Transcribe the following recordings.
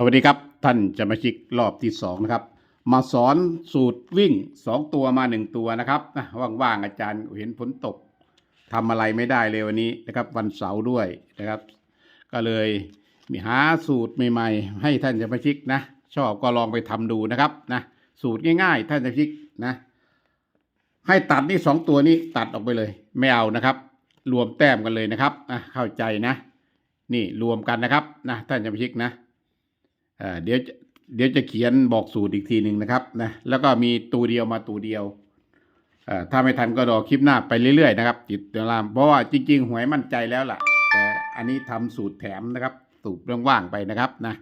สวัสดีครับ ท่านจะมาชิกรอบที่สองนะครับ มาสอนสูตรวิ่งสองตัวมาหนึ่งตัวนะครับนะว่างๆอาจารย์เห็นฝนตกทำอะไรไม่ได้เลยวันนี้นะครับ วันเสาร์ด้วยนะครับ ก็เลยมีหาสูตรใหม่ๆ ให้ท่านจะมาชิกนะ ชอบก็ลองไปทำดูนะครับนะสูตรง่าย ๆ ท่านจะมาชิกนะ ให้ตัดนี่สองตัวนี้ตัดออกไปเลย ไม่เอานะครับ รวมแต้มกันเลยนะครับนะเข้าใจนะ นี่รวมกันนะครับนะท่านจะมาชิกนะ เดี๋ยวจะเดี๋ยวจะเขียนบอกสูตรอีกทีหนึ่งนะครับนะแล้วก็มีตัวเดียวมาตัวเดียวถ้าไม่ทันก็รอคลิปหน้าไปเรื่อยๆนะครับติดตามเพราะว่าจริง ๆ หวยมั่นใจแล้วล่ะ แต่อันนี้ทำสูตรแถมนะครับสูตรเรื่องว่างๆไปนะครับนะ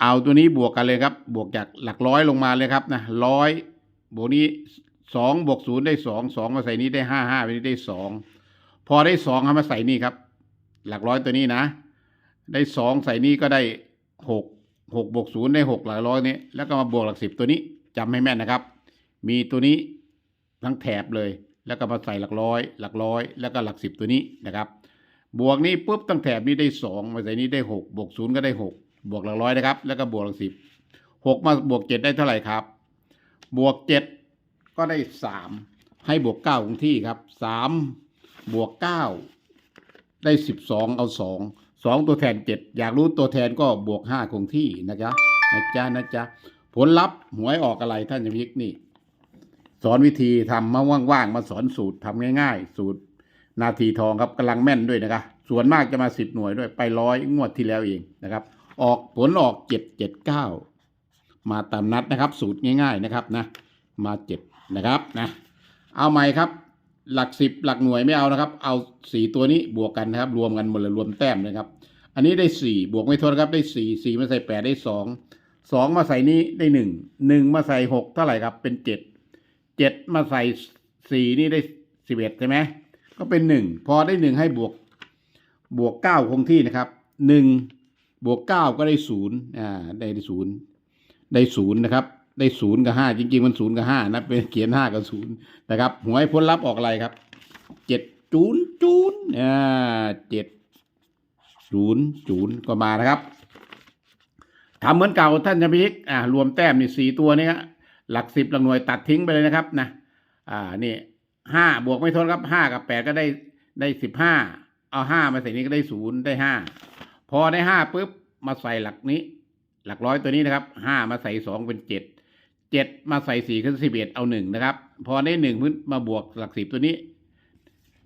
เอาตัวนี้บวกกันเลยครับ บวกจากหลักร้อยลงมาเลยครับนะร้อยบวกนี้สองบวกศูนย์ได้สองสองมาใส่นี้ได้ห้าห้าไปนี้ได้สองพอได้สองเอามาใส่นี่ครับ หลักร้อยตัวนี้นะ ได้สองใส่นี่ก็ได้หก หกบวกศูนย์ได้หกหลักร้อยนี้แล้วก็มาบวกหลักสิบตัวนี้จำให้แม่นนะครับ มีตัวนี้ทั้งแถบเลย แล้วก็มาใส่หลักร้อย หลักร้อย แล้วก็หลักสิบตัวนี้นะครับ บวกนี้ปุ๊บตั้งแถบนี้ได้สองมาใส่นี้ได้หกบวกศูนย์ก็ได้หกบวกหลักร้อยนะครับ แล้วก็บวกหลักสิบหกมาบวกเจ็ดได้เท่าไหร่ครับ บวกเจ็ดก็ได้สามให้บวกเก้าคงที่ครับสามบวกเก้าได้สิบสองเอาสอง สองตัวแทนเจ็ดอยากรู้ตัวแทนก็บวกห้าคงที่นะจ๊ะนะจ๊ะนะจ๊ะผลลัพธ์หวยออกอะไรท่านจะพิกนี่ สอนวิธีทำมาว่างๆมาสอนสูตรทำง่ายๆ สูตรนาทีทองครับกำลังแม่นด้วยนะครับ ส่วนมากจะมาสิบหน่วยด้วยไปร้อยงวดที่แล้วเองนะครับ ออกผลออกเจ็ดเจ็ดเก้ามาตามนัดนะครับ สูตรง่าย ๆนะครับนะ มาเจ็ดนะครับนะเอาใหม่ครับ หลักสิบหลักหน่วยไม่เอานะครับ เอาสี่ตัวนี้บวกกันนะครับ รวมกันหมดเลยรวมแต้มนะครับ อันนี้ได้สี่บวกไม่ทนครับได้สี่สี่มาใส่แปดได้สองสองมาใส่นี้ได้หนึ่งหนึ่งมาใส่หกเท่าไหร่ครับ เป็นเจ็ดเจ็ดมาใส่สี่นี่ได้สิบเอ็ดใช่ไหมก็เป็นหนึ่งพอได้หนึ่งให้บวกบวกเก้าคงที่นะครับหนึ่งบวกเก้าก็ได้ศูนย์อ่าได้ศูนย์ได้ศูนย์นะครับ ได้ศูนย์กับห้าจริง ๆ มันศูนย์กับห้านะเป็นเขียนห้ากับศูนย์นะครับหวยผลลัพธ์ออกอะไรครับเจ็ดจูนจูนอ่าเจ็ด ศูนย์ศูนย์ก็มานะครับทำเหมือนเก่าท่านจะพิกอ่ารวมแต้มนี่สี่ตัวนี่ครับหลักสิบหลักหน่วยตัดทิ้งไปเลยนะครับนะอ่านี่ห้าบวกไม่ทนครับห้ากับแปดก็ได้ได้สิบห้าเอาห้ามาใส่นี้ก็ได้ศูนย์ได้ห้าพอได้ห้าปุ๊บมาใส่หลักนี้ หลักร้อยตัวนี้นะครับห้ามาใส่สองเป็นเจ็ดเจ็ดมาใส่สี่คือสิบเอ็ดเอาหนึ่งนะครับ พอได้หนึ่งพื้นมาบวกหลักสิบตัวนี้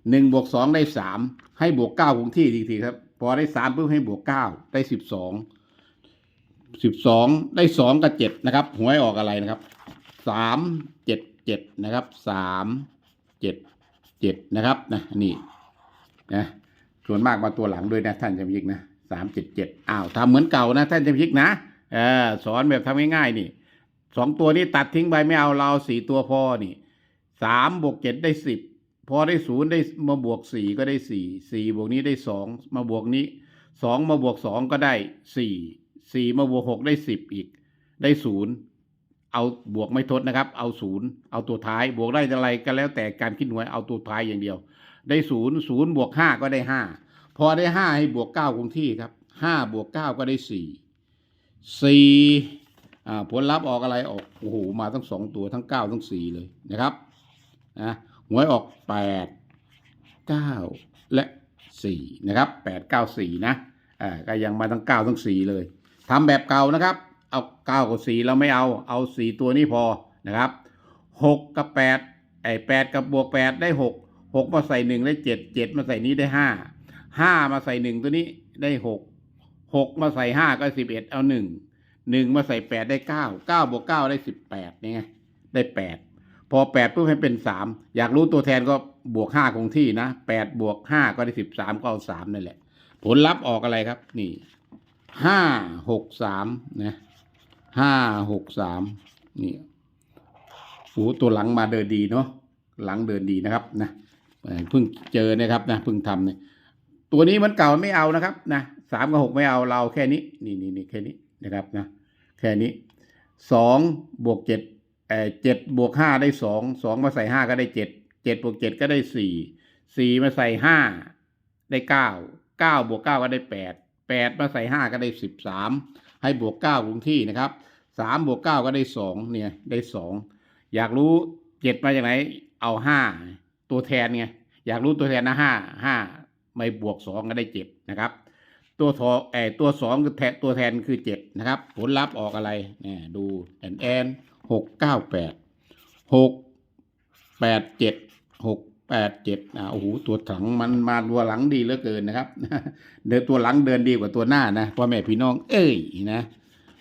หนึ่งบวกสองได้สามให้บวกเก้าคงที่อีทีครับ พอได้สามปุ๊บให้บวกเก้าได้สิบสองสิบสองได้สองกับเจ็ดนะครับหวยออกอะไรนะครับสามเจ็ดเจ็ดนะครับสามเจ็ดเจ็ดนะครับนะนี่นะส่วนมากมาตัวหลังด้วยนะท่านจำยิกนะสามเจ็ดเจ็ดอ้าวทำเหมือนเก่านะท่านจำยิกนะเออสอนแบบทำง่ายๆนี่สองตัวนี้ตัดทิ้งไปไม่เอาเราสี่ตัวพอนี่สามบวกเจ็ดได้สิบ พอได้ศูนย์ได้มาบวกสี่ก็ได้สี่สี่บวกนี้ได้สองมาบวกนี้สองมาบวกสองก็ได้สี่สี่มาบวกหกได้สิบอีก ได้ศูนย์เอาบวกไม่ทดนะครับ เอาศูนย์เอาตัวท้ายบวกได้อะไรก็แล้วแต่การคิดหน่วยเอาตัวท้ายอย่างเดียว ได้ศูนย์ศูนย์บวกห้าก็ได้ห้าพอได้ห้าให้บวกเก้าคงที่ครับห้าบวกเก้าก็ได้สี่สี่อ่าผลลัพธ์ออกอะไรออกโอ้โหมาทั้งสองตัวทั้งเก้าทั้งสี่เลยนะครับนะ หวยออกแปดเก้าและสี่นะครับแปดเก้าสี่นะอ่าก็ยังมาทั้งเก้าทั้งสี่เลยทำแบบเก่านะครับ เอาเก้ากับสี่เราไม่เอาเอาสี่ตัวนี้พอนะครับหกกับแปดไอ้แปดกับบวกแปดได้หกหกมาใส่หนึ่งได้เจ็ดเจ็ดมาใส่นี้ได้ห้าห้ามาใส่หนึ่งตัวนี้ได้หกหกมาใส่ห้าก็สิบเอ็ดเอาหนึ่งหนึ่งมาใส่แปดได้เก้าเก้าบวกเก้าได้สิบแปดนี่ไงได้แปด พอแปดปุ๊บให้เป็นสามอยากรู้ตัวแทนก็บวกห้าคงที่นะแปดบวกห้าก็ได้สิบสามก็เอาสามนั่นแหละ ผลลัพธ์ออกอะไรครับ นี่ห้าหกสามนะห้าหกสามนี่โอ้ตัวหลังมาเดินดีเนาะหลังเดินดีนะครับนะเพิ่งเจอนะครับนะเพิ่งทำเนี่ยตัวนี้เหมันเก่าไม่เอานะครับนะสามกับหกไม่เอาเราแค่นี้ นี่นี่นี่แค่นี้นะครับนะแค่นี้สองบวกเจ็ด เอ่อเจ็ดบวกห้าได้สองสองมาใส่ห้าก็ได้เจ็ดเจ็ดบวกเจ็ดก็ได้สี่สี่มาใส่ห้าได้เก้าเก้าบวกเก้าก็ได้แปดแปดมาใส่ห้าก็ได้สิบสามให้บวกเก้าคงที่นะครับสามบวกเก้าก็ได้สองเนี่ยได้สองอยากรู้เจ็ดมาจากไหนเอาห้าตัวแทนไงอยากรู้ตัวแทนนะห้าห้าไม่บวกสองก็ได้เจ็ดนะครับ ตัวทอไอตัวสองคือแทนตัวแทนคือเจ็ดนะครับ ผลลัพธ์ออกอะไรเนี่ยดูแอนแอน หกเก้าแปดหกแปดเจ็ดหกแปดเจ็ดอ่าโอ้โหตัวถังมันมาตัวหลังดีเหลือเกินนะครับเดินตัวหลังเดินดีกว่าตัวหน้านะพ่อแม่พี่น้อง เอ้ยนะ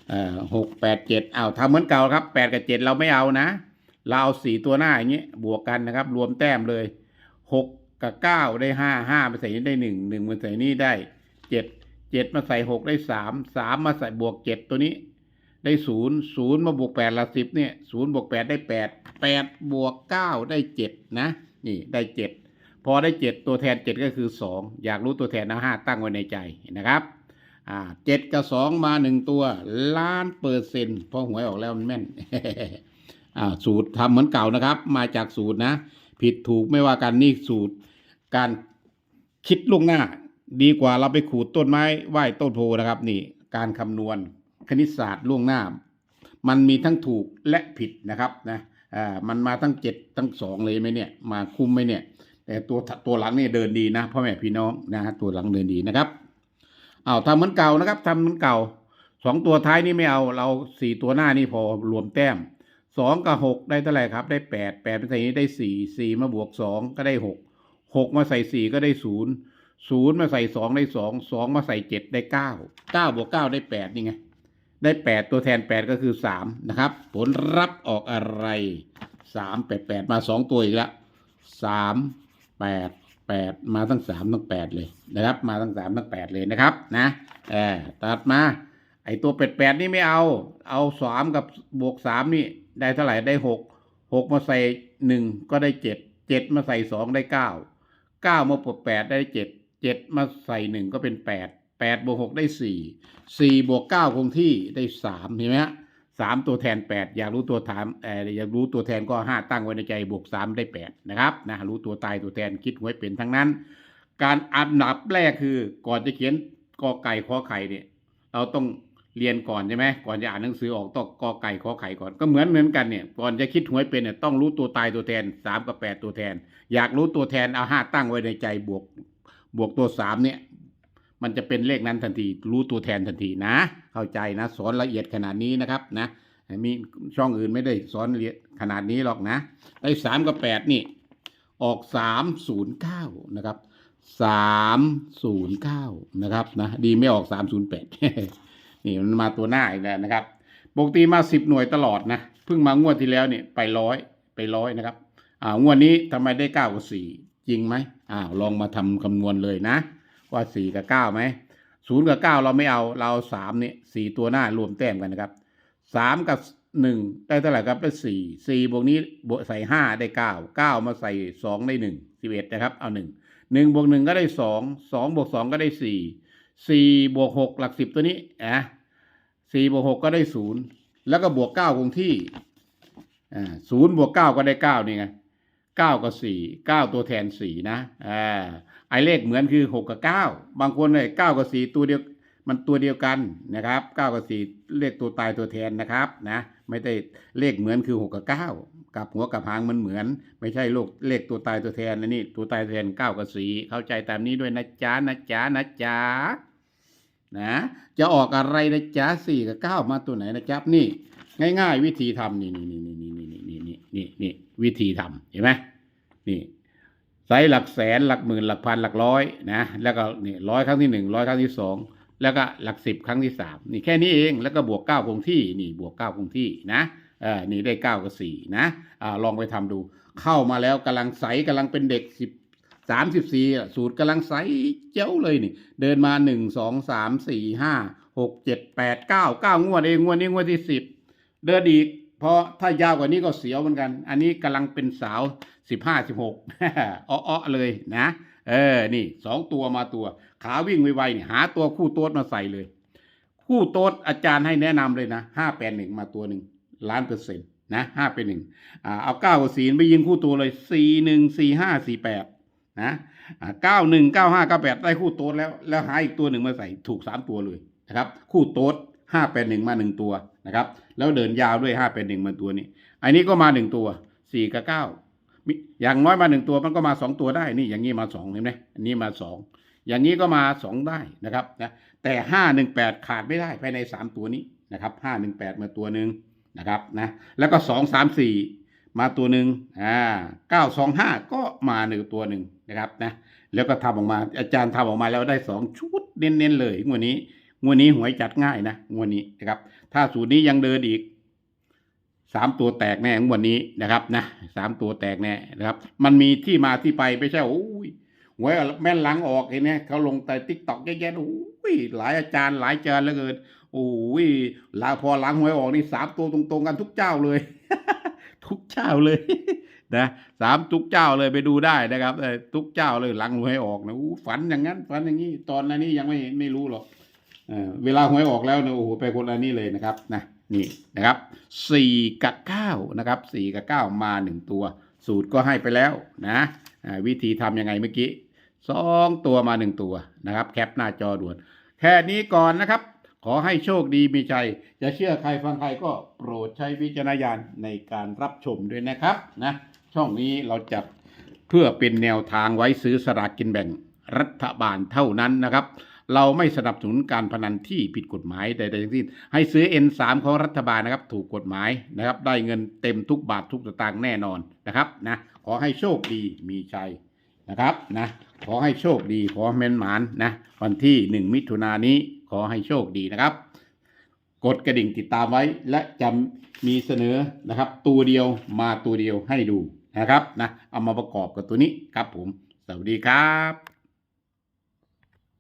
เอ่อหกแปดเจ็ดเอาทำเหมือนเก่าครับแปดกับเจ็ดเราไม่เอานะ เราเอาสี่ตัวหน้าอย่างเงี้ยบวกกันนะครับ รวมแต้มเลยหกกับเก้าได้ห้าห้าไปใส่นี้ได้หนึ่งหนึ่งมาใส่นี่ได้เจ็ดเจ็ดมาใส่หกได้สามสามมาใส่บวกเจ็ดตัวนี้ ได้ศูนย์ศูนย์มาบวกแปดละสิบเนี่ยศูนย์บวกแปดได้แปดแปดบวกเก้าได้เจ็ดนะ นี่ได้เจ็ดพอได้เจ็ดตัวแทนเจ็ดก็คือสองอยากรู้ตัวแทนนะห้าตั้งไว้ในใจนะครับอ่าเจ็ดกับสองมาหนึ่งตัวล้านเปอร์เซ็นต์พอหวยออกแล้วมันแม่นอ่าสูตรทำเหมือนเก่านะครับ มาจากสูตรนะ ผิดถูกไม่ว่ากันนี่สูตร การคิดล่วงหน้า ดีกว่าเราไปขูดต้นไม้ไหว้ต้นโพนะครับ นี่การคำนวณ คณิตศาสตร์ล่วงหน้า มันมีทั้งถูกและผิดนะครับนะอ่ามันมาทั้งเจ็ดทั้งสองเลยไหมเนี่ย มาคุ้มไหมเนี่ย แต่ตัวตัวหลังเนี่ยเดินดีนะพ่อแม่พี่น้องนะฮะตัวหลังเดินดีนะครับเอาทำเหมือนเก่านะครับทำเหมือนเก่าสองตัวท้ายนี่ไม่เอาเราสี่ตัวหน้านี่พอรวมแต้มสองกับหกได้เท่าไหร่ครับ ได้แปดแปดเป็นใส่นี้ได้สี่สี่มาบวกสองก็ได้หกหกมาใส่สี่ก็ได้ศูนย์ศูนย์มาใส่สองได้สองสองมาใส่เจ็ดได้เก้าเก้าบวกเก้าได้แปดนี่ไง ได้ 8 ตัวแทน 8 ก็คือ 3 นะครับ ผลรับออกอะไร 3 8 8 มา 2 ตัวอีกแล้ว3 8 8 มาทั้ง 3 ทั้ง 8 เลยนะครับ มาทั้ง 3 ทั้ง 8 เลยนะครับนะเออตัดมา ไอตัว 8 8 นี่ไม่เอา เอา 3 กับบวก 3 นี่ได้เท่าไหร่ได้ 6 6 มาใส่ 1 ก็ได้ 7 7 มาใส่ 2 ได้ 9 9 มาปลด8ได้ 7 7 มาใส่ 1 ก็เป็น 8 แปดบวกหกได้สี่สี่บวกเก้าคงที่ได้สามเห็นไหมฮะสามตัวแทนแปดอยากรู้ตัวถามเอออยากรู้ตัวแทนก็ห้าตั้งไว้ในใจบวกสามได้แปดนะครับนะรู้ตัวตายตัวแทนคิดหวยเป็นทั้งนั้น การอันดับแรกคือก่อนจะเขียนกอไก่ขอไข่เนี่ย เราต้องเรียนก่อนใช่ไหมก่อนจะอ่านหนังสือออกต้องกอไก่ขอไข่ก่อนก็เหมือนเหมือนกันเนี่ยก่อนจะคิดหวยเป็นเนี่ยต้องรู้ตัวตายตัวแทนสามกับแปดตัวแทน อยากรู้ตัวแทนเอาห้าตั้งไว้ในใจบวกบวกตัวสามเนี่ย มันจะเป็นเลขนั้นทันที รู้ตัวแทนทันทีนะ เข้าใจนะ สอนละเอียดขนาดนี้นะครับนะ มีช่องอื่นไม่ได้สอนละเอียดขนาดนี้หรอกนะไอ้สามกับแปดนี่ ออกสามศูนย์เก้านะครับสามศูนย์เก้านะครับนะ ดีไม่ออกสามศูนย์แปดนี่มันมาตัวหน้าอีกแล้วนะครับ ปกติมาสิบหน่วยตลอดนะ เพิ่งมางวดที่แล้วเนี่ยไปร้อยไปร้อยนะครับ อ่างวดนี้ทำไมได้เก้ากับสี่จริงไหมอ้าวลองมาทำคำนวณเลยนะ ว่าสี่กับเก้าไหมศูนย์กับเก้าเราไม่เอาเราเอาสามเนี่ยสี่ตัวหน้ารวมแต้มกันนะครับสามกับหนึ่งได้เท่าไหร่ครับได้สี่สี่บวกนี้บวกใส่ห้าได้เก้าเก้ามาใส่สองได้หนึ่งสิบเอ็ดนะครับ เอาหนึ่งหนึ่งบวกหนึ่งก็ได้สองสองบวกสองก็ได้สี่สี่บวกหกหลักสิบตัวนี้อะสี่บวกหกก็ได้ศูนย์แล้วก็บวกเก้าคงที่อ่าศูนย์บวกเก้าก็ได้เก้านี่ไง เก้ากับสี่เก้าตัวแทนสี่นะอ่าไอเลขเหมือนคือหกกับเก้าบางคนเลยเก้ากับสี่ตัวเดียวมันตัวเดียวกันนะครับเก้ากับสี่เลขตัวตายตัวแทนนะครับนะไม่ได้เลขเหมือนคือหกกับเก้ากับหัวกับหางมันเหมือน ไม่ใช่โลกเลขตัวตายตัวแทนนะนี่ตัวตายตัวแทนเก้ากับสี่เข้าใจตามนี้ด้วยนะจ๊ะนะจ๊ะนะจ๊ะนะจะออกอะไรนะจ๊ะสี่กับเก้ามาตัวไหนนะจ๊ะนี่ ง่าย ๆ วิธีทำนี่นี่นี่นี่นี่นี่ นี่นี่วิธีทำเห็นไหมนี่ไซส์หลักแสนหลักหมื่นหลักพันหลักร้อยนะแล้วก็นี่ร้อยครั้งที่หนึ่งร้อยครั้งที่สองแล้วก็หลักสิบครั้งที่สามนี่แค่นี้เองแล้วก็บวกเก้าคงที่นี่บวกเก้าคงที่นะเออนี่ได้เก้ากับสี่นะอ่าลองไปทำดู เข้ามาแล้วกำลังใสกำลังเป็นเด็กสิบสามสิบสี่สูตรกำลังใสเจ้าเลยนี่ เดินมาหนึ่งสองสามสี่ห้าหกเจ็ดแปดเก้าเก้างวดเองงวดนี้งวดที่สิบเดินอีก เพราะถ้ายาวกว่านี้ก็เสียวเหมือนกัน อันนี้กำลังเป็นสาวสิบห้าสิบหกอ้อเลยนะ เออ นี่สองตัวมาตัว ขาวิ่งไวๆนี่หาตัวคู่โต๊ดมาใส่เลย คู่โต๊ดอาจารย์ให้แนะนำเลยนะห้าแปดหนึ่งมาตัวหนึ่งล้านเปอร์เซ็นต์นะห้าเป็นหนึ่งอ่าเอาเก้ากับสี่ไปยิงคู่ตัวเลยสี่หนึ่งสี่ห้าสี่แปดนะเก้าหนึ่งเก้าห้าเก้าแปดได้คู่โต๊ดแล้ว แล้วหาอีกตัวหนึ่งมาใส่ถูกสามตัวเลยนะครับ คู่โต๊ด ห้าแปดหนึ่งมาหนึ่งตัวนะครับ แล้วเดินยาวด้วยห้าแปดหนึ่งมาตัวนี้ อันนี้ก็มาหนึ่งตัวสี่กับเก้ามิอย่างน้อยมาหนึ่งตัวมันก็มาสองตัวได้ นี่อย่างนี้มาสองเห็นไหมอันนี้มาสองอย่างนี้ก็มาสองได้นะครับนะแต่ห้าหนึ่งแปดขาดไม่ได้ภายในสามตัวนี้นะครับห้าหนึ่งแปดมาตัวหนึ่งนะครับนะ แล้วก็สองสามสี่มาตัวหนึ่งอ่าเก้าสองห้าก็มาหนึ่งตัวหนึ่งนะครับนะ แล้วก็ทำออกมาอาจารย์ทำออกมาแล้วได้สองชุดเน้นๆเลยงวดนี้ งวดนี้หวยจัดง่ายนะงวดนี้นะครับ ถ้าสูตรนี้ยังเดินอีกสามตัวแตกแน่งวดนี้นะครับนะสามตัวแตกแน่นะครับ มันมีที่มาที่ไปไม่ใช่โอ้ยหวยแม่นหลังออกเห็นไหมเขาลงแต่ติ๊กต็อกแย่ๆโอ้ยหลายอาจารย์หลายอาจารย์เหลือเกินโอ้ยหลาพอหลังหวยออกนี่สามตัวตรงๆกันทุกเจ้าเลย ทุกเจ้าเลยนะสามทุกเจ้าเลยไปดูได้นะครับทุกเจ้าเลยหลังหวยออกนะฝันอย่างนั้นฝันอย่างนี้ตอนนั้นนี่ยังไม่ไม่รู้หรอก เวลาหวยออกแล้วเนี่ยโอ้โหไปคนละนี่เลยนะครับนะนี่นะครับสี่กับเก้านะครับสี่กับเก้ามาหนึ่งตัว สูตรก็ให้ไปแล้วนะวิธีทำยังไงเมื่อกี้สองตัวมาหนึ่งตัวนะครับ แคปหน้าจอด่วน แค่นี้ก่อนนะครับ ขอให้โชคดีมีใจจะเชื่อใครฟังใครก็โปรดใช้วิจารณญาณในการรับชมด้วยนะครับนะช่องนี้เราจัดเพื่อเป็นแนวทางไว้ซื้อสลากกินแบ่งรัฐบาลเท่านั้นนะครับ เราไม่สนับสนุนการพนันที่ผิดกฎหมายใดๆทั้งสิ้น ให้ซื้อ N3 ของรัฐบาลนะครับ ถูกกฎหมายนะครับ ได้เงินเต็มทุกบาททุกสตางค์แน่นอนนะครับนะขอให้โชคดีมีชัยนะครับนะขอให้โชคดีขอเมนหมานนะวันที่ 1 มิถุนายนนี้ขอให้โชคดีนะครับ กดกระดิ่งติดตามไว้และจะมีเสนอนะครับ ตัวเดียวมาตัวเดียวให้ดูนะครับนะเอามาประกอบกับตัวนี้ครับผม สวัสดีครับ